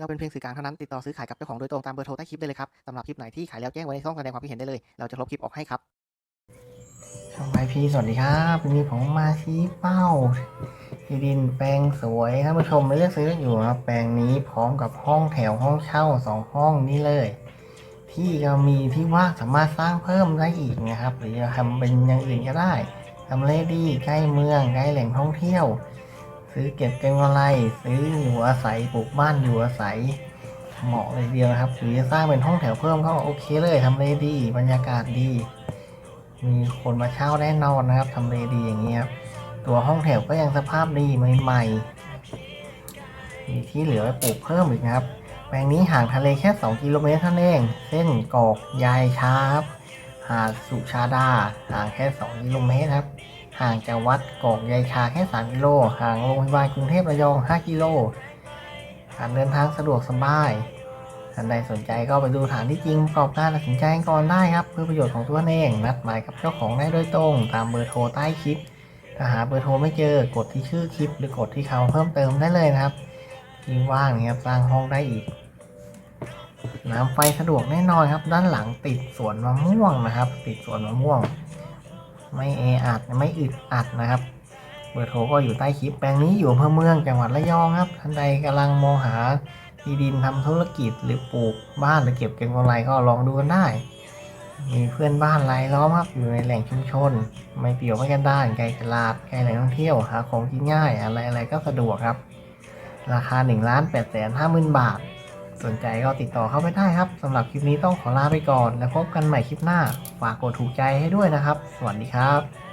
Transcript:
เราเป็นเพียงสื่อกลางเท่านั้นติดต่อซื้อขายกับเจ้าของโดยตรงตามเบอร์โทรใต้คลิปได้เลยครับสำหรับคลิปไหนที่ขายแล้วแจ้งไว้ในช่องแสดงความคิดเห็นได้เลย เราจะลบคลิปออกให้ครับช่องไอพีสวัสดีครับวันนี้ผมมาชี้เป้าที่ดินแปลงสวยท่านผู้ชมเลือกซื้ออยู่ครับแปลงนี้พร้อมกับห้องแถวห้องเช่าสองห้องนี้เลย ที่ก็มีที่ว่างสามารถสร้างเพิ่มได้อีกนะครับ หรือจะทำเป็นอย่างอื่นก็ได้ทำเลดีใกล้เมืองใกล้แหล่งท่องเที่ยว ซื้อเก็บเก็งกำไร ซื้ออยู่อาศัยปลูกบ้านอยู่อาศัย เหมาะเลยเดียวนะครับ หรือสร้างเป็นห้องแถวเพิ่มก็โอเคเลยทำเลดี บรรยากาศดี มีคนมาเช่าแน่นอนนะครับทำเลดีอย่างนี้ครับตัวห้องแถวก็ยังสภาพดีใหม่ๆมีที่เหลือไว้ปลูกเพิ่มอีกนะครับแปลงนี้ห่างทะเลแค่ 2 กิโลเมตรเท่านั้นเอง เส้นกอกยายชาครับหาดสุชาดาห่างแค่ 2 กิโลเมตรครับ ห่างจากวัดกอกยายชาแค่ 3 กิโล ห่างโรงพยาบาลกรุงเทพระยอง 5 กิโลการเดินทางสะดวกสบายท่านใดสนใจก็ไปดูฐานที่จริงประกอบการตัดสินใจก่อนได้ครับ เพื่อประโยชน์ของตัวเองนัดหมายกับเจ้าของได้โดยตรง ตามเบอร์โทรใต้คลิป ถ้าหาเบอร์โทรไม่เจอกดที่ชื่อคลิป หรือกดที่เขาเพิ่มเติมได้เลยนะครับที่ว่างนะครับสร้างห้องได้อีกน้ำไฟสะดวกแน่นอนครับ ด้านหลังติดสวนมะม่วงนะครับ ติดสวนมะม่วง ไม่แออัดไม่อึดอัดนะครับเบอร์โทรก็อยู่ใต้คลิปแปลงนี้อยู่อำเภอเมืองจังหวัดระยองครับท่านใดกำลังมองหาที่ดินทำธุรกิจหรือปลูกบ้านหรือเก็บเก็งกำไรก็ลองดูกันได้ มีเพื่อนบ้านรายล้อมครับอยู่ในแหล่งชุมชน ไม่เปี่ยวไม่กันด้านไกลตลาดไกลแหล่งท่องเที่ยวหาของกินง่ายอะไรอะไรก็สะดวกครับ ราคา1ล้าน8แสนห้าหมื่นบาท สนใจก็ติดต่อเข้าไปได้ครับสำหรับคลิปนี้ต้องขอลาไปก่อน แล้วพบกันใหม่คลิปหน้า ฝากกดถูกใจให้ด้วยนะครับ สวัสดีครับ